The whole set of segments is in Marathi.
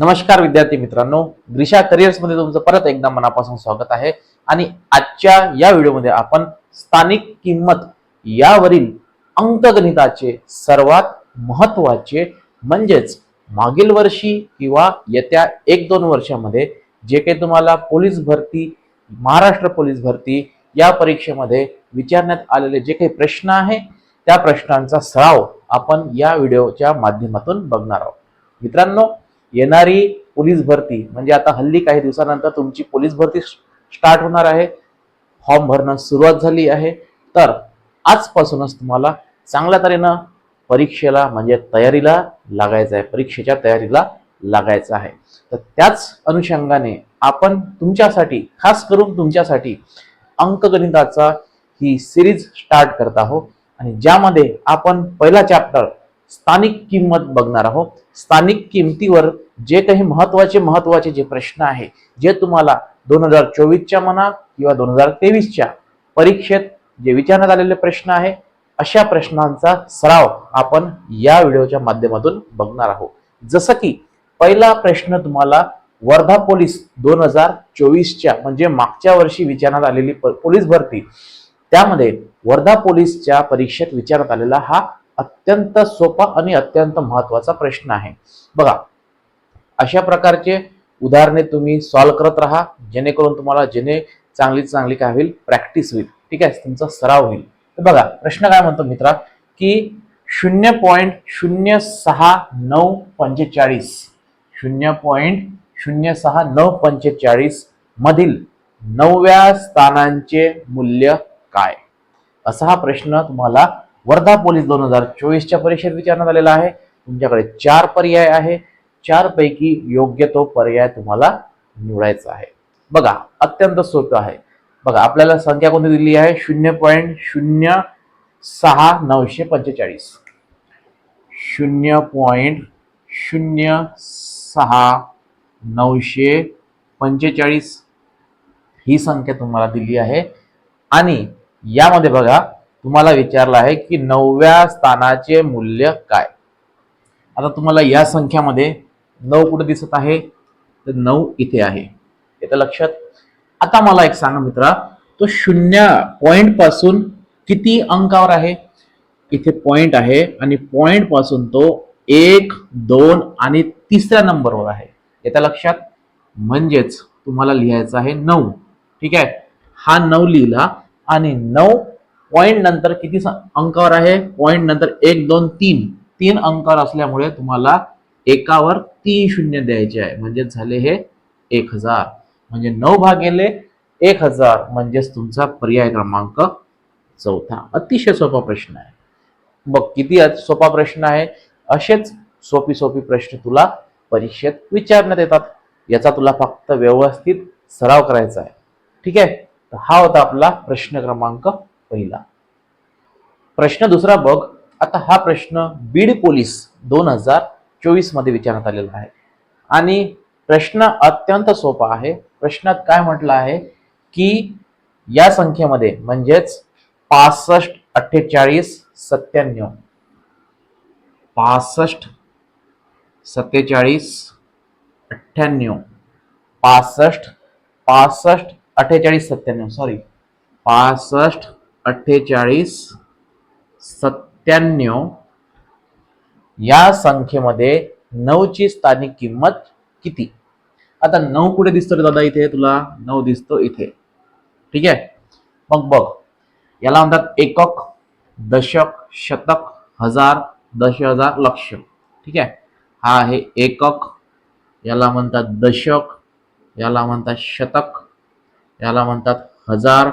नमस्कार विद्यार्थी मित्रांनो ग्रीशा करिअर्समध्ये तुमचं परत एकदा मनापासून स्वागत आहे. आणि आजच्या या व्हिडिओमध्ये आपण स्थानिक किंमत यावरील अंकगणिताचे सर्वात महत्त्वाचे म्हणजेच मागील वर्षी किंवा येत्या एक दोन वर्षामध्ये जे काही तुम्हाला पोलीस भरती महाराष्ट्र पोलीस भरती या परीक्षेमध्ये विचारण्यात आलेले जे काही प्रश्न आहे त्या प्रश्नांचा सराव आपण या व्हिडिओच्या माध्यमातून बघणार आहोत. मित्रांनो येणारी पोलीस भरती म्हणजे आता हल्ली काही दिवसानंतर तुमची पोलीस भरती स्टार्ट होणार आहे. फॉर्म भरणं सुरुवात झाली आहे. तर आजपासूनच तुम्हाला चांगल्या तऱ्हेनं परीक्षेला म्हणजे तयारीला लागायचं आहे. परीक्षेच्या तयारीला लागायचं आहे. तर त्याच अनुषंगाने आपण तुमच्यासाठी खास करून तुमच्यासाठी अंकगणिताचा ही सिरीज स्टार्ट करत आहोत. आणि ज्यामध्ये आपण पहिला चॅप्टर स्थानिक किंमत बघणार आहोत. स्थानिक किमतीवर जे काही महत्त्वाचे महत्त्वाचे जे प्रश्न आहे जे तुम्हाला दोन हजार चोवीसच्या म्हणा किंवा दोन हजार तेवीसच्या परीक्षेत जे विचारण्यात आलेले प्रश्न आहे अशा प्रश्नांचा सराव आपण या व्हिडिओच्या माध्यमातून बघणार आहोत. जसं की पहिला प्रश्न तुम्हाला वर्धा पोलीस दोन हजार चोवीसच्या म्हणजे मागच्या वर्षी विचारण्यात आलेली प- पोलीस भरती त्यामध्ये वर्धा पोलीसच्या परीक्षेत विचारण्यात आलेला हा अत्यंत सोपा आणि अत्यंत महत्त्वाचा प्रश्न आहे. बघा अशा प्रकारचे उदाहरणे तुम्ही सॉल्व्ह करत राहा जेणेकरून तुम्हाला जेणे चांगली चांगली काय होईल? प्रॅक्टिस होईल. ठीक आहे? तुमचा सराव होईल. तर बघा प्रश्न काय म्हणतो मित्रा? की शून्य पॉईंट शून्य सहा नऊ पंचेचाळीस. शून्य पॉईंट शून्य सहा नऊ पंचेचाळीस मधील नवव्या स्थानांचे मूल्य काय? असा हा प्रश्न तुम्हाला वर्धा पोलीस दोन हजार चोवीसच्या परीक्षेत विचारण्यात आलेला आहे. तुमच्याकडे चार पर्याय आहे. चारपैकी योग्य तो पर्याय तुम्हाला निवडायचा आहे. बघा अत्यंत सोपं आहे. बघा आपल्याला संख्या कोणती दिली आहे? शून्य पॉईंट शून्य सहा नऊशे पंचेचाळीस. शून्य पॉईंट शून्य सहा नऊशे पंचेचाळीस ही संख्या तुम्हाला दिली आहे. आणि यामध्ये बघा तुम्हाला विचारलं आहे की नवव्या स्थानाचे मूल्य काय? आता तुम्हाला या संख्यामध्ये नऊ कुठे दिसत आहे? तर नऊ इथे आहे. येतं लक्षात. आता मला एक सांगा मित्रा तो शून्य पॉइंटपासून किती अंकावर आहे? इथे पॉइंट आहे आणि पॉइंटपासून तो एक दोन आणि तिसऱ्या नंबरवर आहे. येत्या लक्षात. म्हणजेच तुम्हाला लिहायचं आहे नऊ. ठीक आहे? हा नऊ लिहिला आणि नऊ पॉईंट नंतर किती स- अंकावर आहे? पॉईंट नंतर एक दोन तीन. तीन अंकावर असल्यामुळे तुम्हाला एकावर तीन शून्य द्यायचे आहे. म्हणजेच झाले हे एक हजार. म्हणजे नऊ भागेले एक हजार म्हणजेच तुमचा पर्याय क्रमांक चौथा. अतिशय सोपा प्रश्न आहे. बघ किती सोपा प्रश्न आहे? असेच सोपी सोपी प्रश्न तुला परीक्षेत विचारण्यात येतात. याचा तुला फक्त व्यवस्थित सराव करायचा आहे. ठीक आहे? तर हा होता आपला प्रश्न क्रमांक पहिला. प्रश्न दुसरा बघ. आता हा प्रश्न बीड पोलीस दोन हजार चोवीसमध्ये विचारण्यात आलेला आहे. आणि प्रश्न अत्यंत सोपा आहे. प्रश्नात काय म्हटलं आहे? की या संख्येमध्ये म्हणजेच पासष्ट अठ्ठेचाळीस सत्त्याण्णव. पासष्ट सत्तेचाळीस अठ्ठ्याण्णव. पासष्ट पासष्ट अठ्ठेचाळीस सत्त्याण्णव. सॉरी पासष्ट अठ्ठेचाळीस सत्त्याण्णव. या संख्येमध्ये नऊची स्थानिक किंमत किती? आता नऊ कुठे दिसतो रे दादा इथे? तुला नऊ दिसतो इथे. ठीक आहे? मग बघ. याला म्हणतात एकक दशक शतक हजार दश हजार लक्ष. ठीक आहे? हा आहे एकक. याला म्हणतात दशक. याला म्हणतात शतक. याला म्हणतात हजार.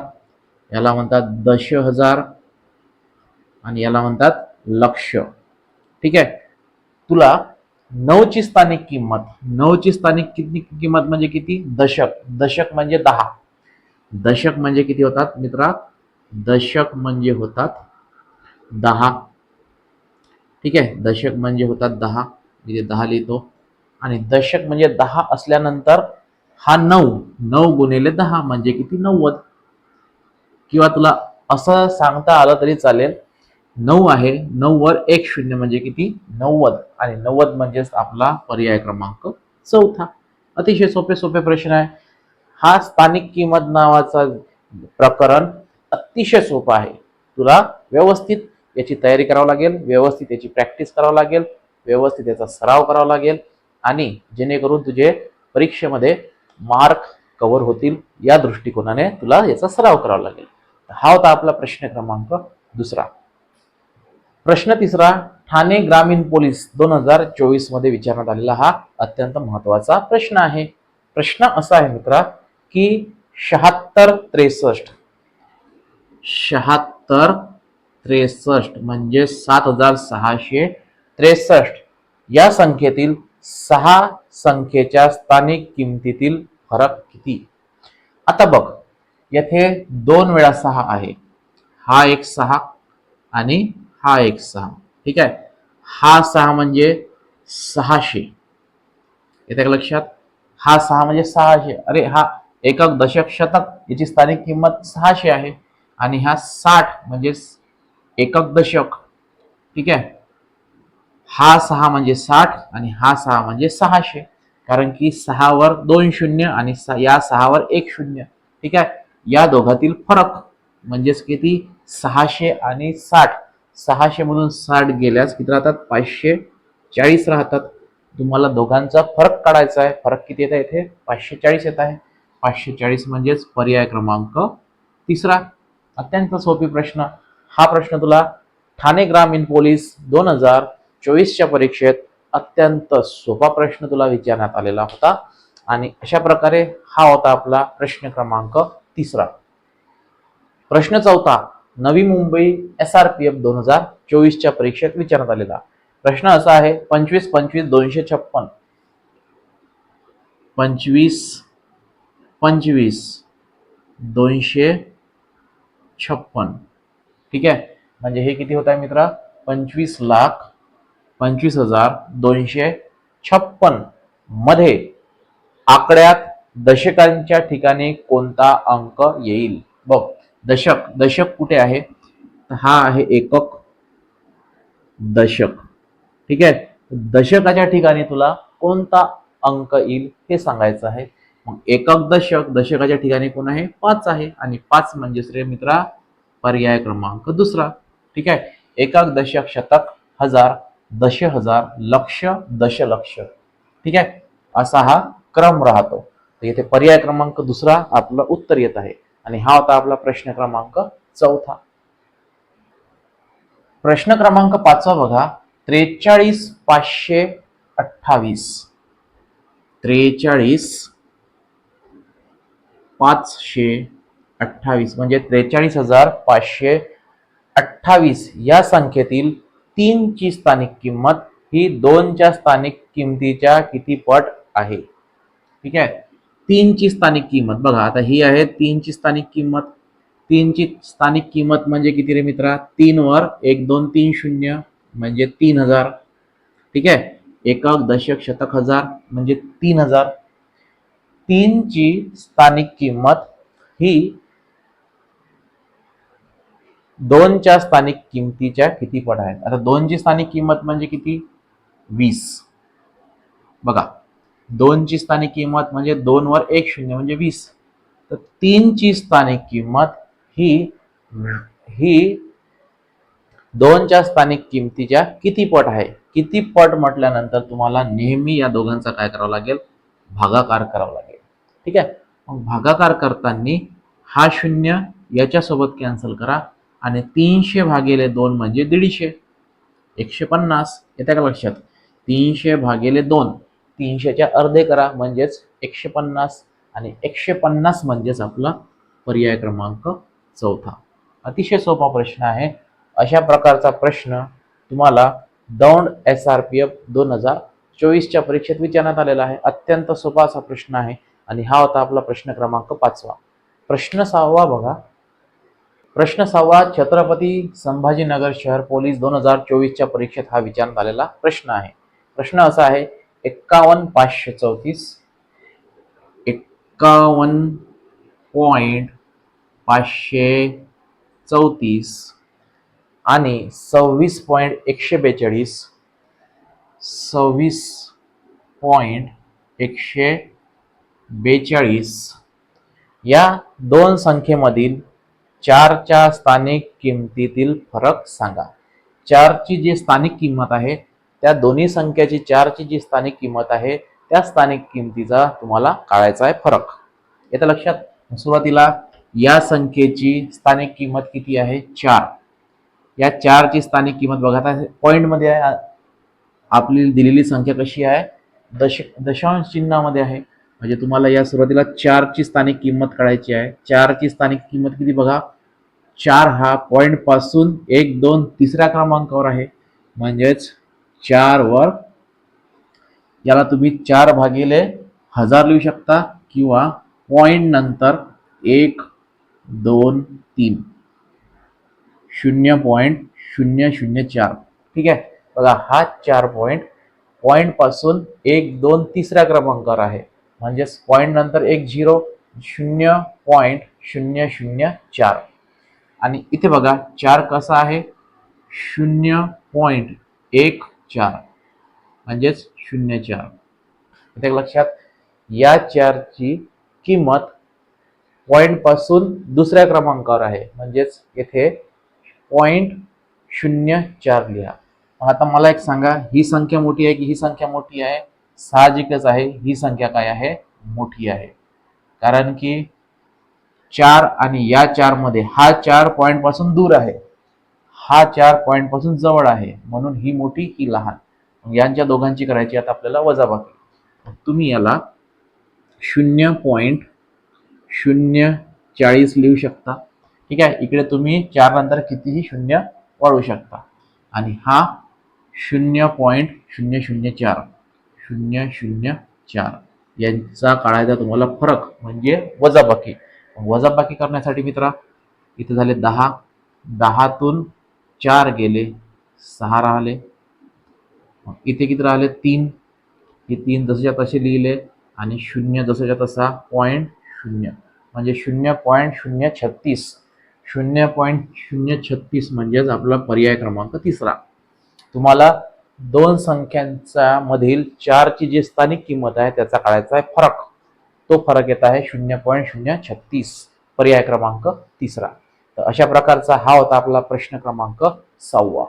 याला म्हणतात दश हजार आणि याला म्हणतात लक्ष ठीक आहे? तुला नऊची स्थानिक किंमत नऊची स्थानिक किती किंमत म्हणजे किती? दशक. दशक म्हणजे दहा. दशक म्हणजे किती होतात मित्रा? दशक म्हणजे होतात दहा. ठीक आहे? दशक म्हणजे होतात दहा. इथे दहा लिहितो. आणि दशक म्हणजे दहा असल्यानंतर हा नऊ नऊ गुणिले दहा म्हणजे किती? नव्वद. किंवा तुला असं सांगता आलं तरी चालेल. नऊ आहे. नऊ वर एक शून्य म्हणजे किती? नव्वद. आणि नव्वद म्हणजेच आपला पर्याय क्रमांक चौथा. अतिशय सोपे सोपे प्रश्न आहे. हा स्थानिक किंमत नावाचा प्रकरण अतिशय सोपं आहे. तुला व्यवस्थित याची तयारी करावी लागेल. व्यवस्थित याची प्रॅक्टिस करावं लागेल. व्यवस्थित याचा सराव करावा लागेल. आणि जेणेकरून तुझे परीक्षेमध्ये मार्क कव्हर होतील. या दृष्टिकोनाने तुला याचा सराव करावा लागेल. हा होता आपला प्रश्न क्रमांक दुसरा. प्रश्न तिसरा ठाणे ग्रामीण पोलीस दोन हजार चोवीसमध्ये विचारण्यात आलेला हा अत्यंत महत्त्वाचा प्रश्न आहे. प्रश्न असा आहे मित्रा की शहात्तर त्रेसष्ट. शहात्तर त्रेसष्ट म्हणजे सात हजार सहाशे त्रेसष्ट. या संख्येतील सहा संख्येच्या स्थानिक किमतीतील फरक किती? आता बघ येथे दोन वेळा सहा आहे. हा एक सहा आणि हा एक सहा. ठीक आहे? हा सहा म्हणजे सहाशे. येते का लक्षात? हा सहा म्हणजे सहाशे. अरे हा एकक दशक शतक याची स्थानिक किंमत सहाशे आहे आणि हा साठ म्हणजे एकक दशक. ठीक आहे? हा सहा म्हणजे साठ आणि हा सहा म्हणजे सहाशे. कारण की सहावर दोन शून्य आणि स- या सहावर एक शून्य. ठीक आहे? या दोघातील फरक म्हणजेच किती? सहाशे आणि साठ. सहाशे म्हणून साठ गेल्यास किती राहतात? पाचशे चाळीस राहतात. तुम्हाला दोघांचा फरक काढायचा आहे. फरक किती येत आहे इथे? पाचशे चाळीस येत आहे. पाचशे चाळीस म्हणजेच पर्याय क्रमांक तिसरा. अत्यंत सोपी प्रश्न. हा प्रश्न तुला ठाणे ग्रामीण पोलीस दोन हजार चोवीसच्या परीक्षेत अत्यंत सोपा प्रश्न तुला विचारण्यात आलेला होता. आणि अशा प्रकारे हा होता आपला प्रश्न क्रमांक तिसरा. प्रश्न चौथा. Navi Mumbai S R P F दोन हज़ार चोवीसच्या परीक्षेत विचारण्यात आलेला. प्रश्न असा आहे, पंचवीस पंचवीस दोनशे छप्पन. पंचवीस पंचवीस दोनशे छप्पन. ठीक आहे? म्हणजे हे किती होत आहे मित्रा? पंचवीस लाख पंचवीस हज़ार दोनशे छप्पन. मध्ये आकड्यात दशकांच्या ठिकाणी कोणता अंक येईल? बघ दशक दशक कुठे आहे? हा आहे एकक दशक. ठीक आहे? दशकाच्या ठिकाणी तुला कोणता अंक येईल हे सांगायचं आहे. मग एकक दशक दशकाच्या ठिकाणी कोण आहे? पाच आहे. आणि पाच म्हणजे रे मित्रा पर्याय क्रमांक दुसरा. ठीक आहे? एकक दशक शतक हजार दश हजार लक्ष दशलक्ष. ठीक आहे? असा हा क्रम राहतो. तर इथे पर्याय क्रमांक दुसरा आपलं उत्तर येत आहे. आणि हा होता आपला प्रश्न क्रमांक चौथा. प्रश्न क्रमांक पाचवा बघा. त्रेचाळीस पाचशे अठ्ठावीस. त्रेचाळीस पाचशे अठ्ठावीस. म्हणजे त्रेचाळीस हजार पाचशे अठ्ठावीस. या संख्येतील तीनची स्थानिक किंमत ही दोनच्या स्थानिक किमतीच्या किती पट आहे. ठीक आहे? तीनची स्थानिक किंमत. बघा आता ही आहे तीनची स्थानिक किंमत. तीनची स्थानिक किंमत म्हणजे किती रे मित्रा? तीनवर एक दोन तीन शून्य म्हणजे तीन हजार. ठीक आहे? एकक दशक शतक हजार म्हणजे तीन हजार. तीनची स्थानिक किंमत ही दोनच्या स्थानिक किमतीच्या किती पट आहेत? आता दोनची स्थानिक किंमत म्हणजे किती? वीस. बघा दोनची स्थानिक किंमत म्हणजे दोन वर एक शून्य म्हणजे वीस. तर तीनची स्थानिक किंमत ही ही दोनच्या स्थानिक किमतीच्या किती पट आहे? किती पट म्हटल्यानंतर तुम्हाला नेहमी या दोघांचा काय करावं लागेल? भागाकार करावा लागेल. ठीक आहे? मग भागाकार करताना हा शून्य याच्यासोबत कॅन्सल करा आणि तीनशे भागेले दोन म्हणजे दीडशे. एकशे पन्नास. येत्या का लक्षात? तीनशे भागेले दोन. तीनशेच्या अर्धे करा म्हणजेच एकशे पन्नास आणि एकशे पन्नास म्हणजेच आपला पर्याय क्रमांक चौथा. अतिशय सोपा प्रश्न आहे. अशा प्रकारचा प्रश्न तुम्हाला Daund S R P F दोन हजार चोवीसच्या परीक्षेत विचारण्यात आलेला आहे. अत्यंत सोपा असा प्रश्न आहे आणि हा होता आपला प्रश्न क्रमांक पाचवा. प्रश्न सहावा बघा. प्रश्न सहावा छत्रपती संभाजीनगर शहर पोलीस दोन हजार चोवीसच्या परीक्षेत हा विचारण्यात आलेला प्रश्न आहे. प्रश्न असा आहे एक्कावन्न पाचशे चौतीस. एक्कावन्न पॉईंट पाचशे चौतीस. आणि सव्वीस पॉईंट एकशे बेचाळीस. सव्वीस पॉईंट एकशे बेचाळीस. या दोन संख्येमधील चारच्या स्थानिक किमतीतील फरक सांगा. चारची जी स्थानिक किंमत आहे त्या दोन्ही संख्याची चारची जी स्थानिक किंमत आहे त्या स्थानिक किमतीचा तुम्हाला काढायचा आहे फरक. येतं लक्षात? सुरुवातीला या संख्येची स्थानिक किंमत किती आहे? चार. या चारची स्थानिक किंमत बघा आता पॉईंटमध्ये आहे. आपली दिलेली संख्या कशी आहे? दश दशांश चिन्हामध्ये आहे. म्हणजे तुम्हाला या सुरुवातीला चारची स्थानिक किंमत काढायची आहे. चारची स्थानिक किंमत किती बघा? चार हा पॉईंटपासून एक दोन तिसऱ्या क्रमांकावर आहे. म्हणजेच चार वर. याला तुम्ही चार भागिले हजार लिहू शकता किंवा पॉईंट नंतर एक दोन तीन. शून्य पॉईंट शून्य शून्य चार. ठीक आहे? बघा हा चार पॉईंट पॉईंटपासून एक दोन तिसऱ्या क्रमांकावर आहे. म्हणजेच पॉईंट नंतर एक झिरो शून्य पॉईंट शून्य शून्य चार. आणि इथे बघा चार कसा आहे? शून्य पॉईंट एक चार. म्हणजेच शून्य चार. प्रत्येक लक्षात या चारची किंमत पॉईंटपासून दुसऱ्या क्रमांकावर आहे. म्हणजेच येथे पॉईंट शून्य चार लिहा. आता मला एक सांगा ही संख्या मोठी आहे की ही संख्या मोठी आहे? साहजिकच आहे. ही संख्या काय आहे? मोठी आहे. कारण की चार आणि या चारमध्ये हा चार पॉईंटपासून दूर आहे. हा चार पॉईंटपासून जवळ आहे. म्हणून ही मोठी ही लहान. मग यांच्या दोघांची करायची आता आपल्याला वजाबाकी. तुम्ही याला शून्य पॉईंट शून्य चाळीस लिहू शकता. ठीक आहे? इकडे तुम्ही चार नंतर कितीही शून्य वाढवू शकता. आणि हा शून्य पॉईंट शून्य शून्य चार. शून्य शून्य चार. यांचा काढायचा तुम्हाला फरक म्हणजे वजाबाकी. वजाबाकी करण्यासाठी मित्रा इथे झाले दहा. दहातून चार गेले सहा राहिले. मग इथे किती राहिले? तीन. हे तीन जसेच्या तसे लिहिले आणि शून्य जसेच्या तसा पॉईंट शून्य. म्हणजे शून्य पॉईंट शून्य छत्तीस. शून्य पॉईंट शून्य छत्तीस म्हणजेच आपला पर्याय क्रमांक तिसरा. तुम्हाला दोन संख्यांचा मधील चारची जी स्थानिक किंमत आहे त्याचा काढायचा आहे फरक. तो फरक येत आहे शून्य पॉईंट शून्य छत्तीस. पर्याय क्रमांक तिसरा. तर अशा प्रकारचा हा होता आपला प्रश्न क्रमांक सहावा.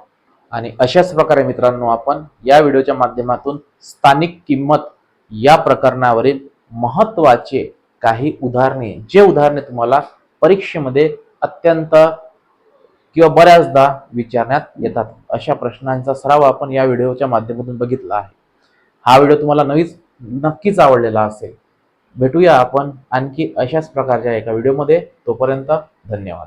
आणि अशाच प्रकारे मित्रांनो आपण या व्हिडिओच्या माध्यमातून स्थानिक किंमत या प्रकरणावरील महत्त्वाचे काही उदाहरणे जे उदाहरणे तुम्हाला परीक्षेमध्ये अत्यंत किंवा बऱ्याचदा विचारण्यात येतात. अशा प्रश्नांचा सराव आपण या व्हिडिओच्या माध्यमातून बघितला आहे. हा व्हिडिओ तुम्हाला नवीच नक्कीच आवडलेला असेल. भेटूया आपण आणखी अशाच प्रकारच्या एका व्हिडिओमध्ये. तोपर्यंत धन्यवाद.